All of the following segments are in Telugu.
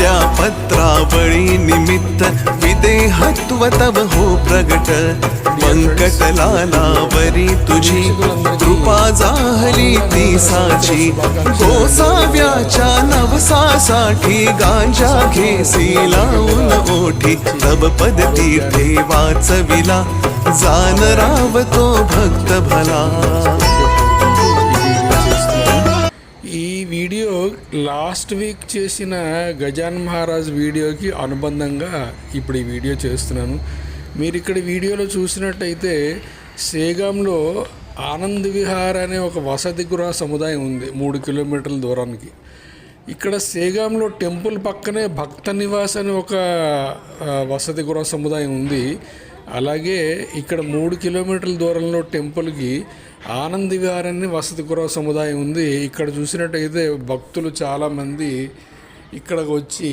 त्या पत्रावळी निमित्त विदेहत्व तव हो प्रगट. व्यंकटलालावरी तुझी कृपा जाहली ती साची गोसाव्याच्या हो नवसासाठी गांजा घेसी लावून ओठी तव पद तीर्थे वाचविला. जान तो भक्त भला. లాస్ట్ వీక్ చేసిన గజాన్ మహారాజ్ వీడియోకి అనుబంధంగా ఇప్పుడు ఈ వీడియో చేస్తున్నాను. మీరు ఇక్కడ వీడియోలో చూసినట్టయితే సేగంలో ఆనంద్ విహార్ అనే ఒక వసతి గృహ సముదాయం ఉంది మూడు కిలోమీటర్ల దూరానికి. ఇక్కడ సేగాంలో టెంపుల్ పక్కనే భక్త నివాస్ అనే ఒక వసతి గృహ సముదాయం ఉంది. అలాగే ఇక్కడ మూడు కిలోమీటర్ల దూరంలో టెంపుల్కి ఆనంద్ గారని వసతి గృహ సముదాయం ఉంది. ఇక్కడ చూసినట్టయితే భక్తులు చాలామంది ఇక్కడికి వచ్చి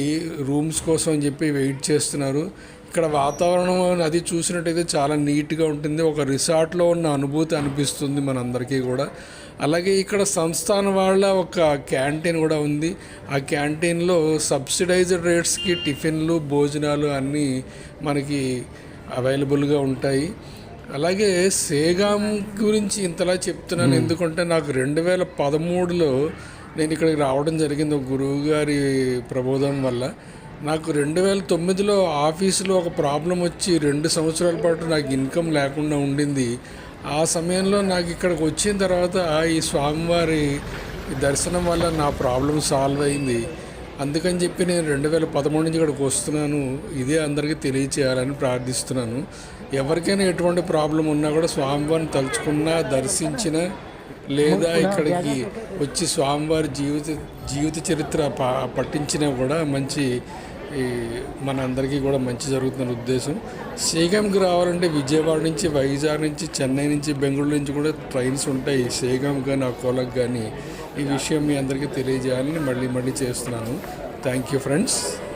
రూమ్స్ కోసం అని చెప్పి వెయిట్ చేస్తున్నారు. ఇక్కడ వాతావరణం అది చూసినట్టయితే చాలా నీట్గా ఉంటుంది. ఒక రిసార్ట్లో ఉన్న అనుభూతి అనిపిస్తుంది మనందరికీ కూడా. అలాగే ఇక్కడ సంస్థాన వాళ్ళ ఒక క్యాంటీన్ కూడా ఉంది. ఆ క్యాంటీన్లో సబ్సిడైజ్డ్ రేట్స్కి టిఫిన్లు భోజనాలు అన్నీ మనకి అవైలబుల్గా ఉంటాయి. అలాగే సేగాం గురించి ఇంతలా చెప్తున్నాను ఎందుకంటే నాకు రెండు వేల పదమూడులో నేను ఇక్కడికి రావడం జరిగింది ఒక గురువు గారి ప్రబోధం వల్ల. నాకు రెండు వేల తొమ్మిదిలో ఆఫీసులో ఒక ప్రాబ్లం వచ్చి రెండు సంవత్సరాల పాటు నాకు ఇన్కమ్ లేకుండా ఉండింది. ఆ సమయంలో నాకు ఇక్కడికి వచ్చిన తర్వాత ఈ స్వామివారి దర్శనం వల్ల నా ప్రాబ్లం సాల్వ్ అయింది. అందుకని చెప్పి నేను రెండు వేల పదమూడు నుంచి ఇక్కడికి వస్తున్నాను. ఇదే అందరికీ తెలియచేయాలని ప్రార్థిస్తున్నాను. ఎవరికైనా ఎటువంటి ప్రాబ్లం ఉన్నా కూడా స్వామివారిని తలుచుకున్నా దర్శించిన లేదా ఇక్కడికి వచ్చి స్వామివారి జీవిత జీవిత చరిత్ర పట్టించినా కూడా మంచి ఈ మన అందరికీ కూడా మంచి జరుగుతున్న ఉద్దేశం. సేగంకి రావాలంటే విజయవాడ నుంచి వైజాగ్ నుంచి చెన్నై నుంచి బెంగళూరు నుంచి కూడా ట్రైన్స్ ఉంటాయి. సేగం కానీ అకోలకు కానీ. ఈ విషయం మీ అందరికీ తెలియజేయాలని మళ్ళీ మళ్ళీ చేస్తున్నాను. Thank you friends.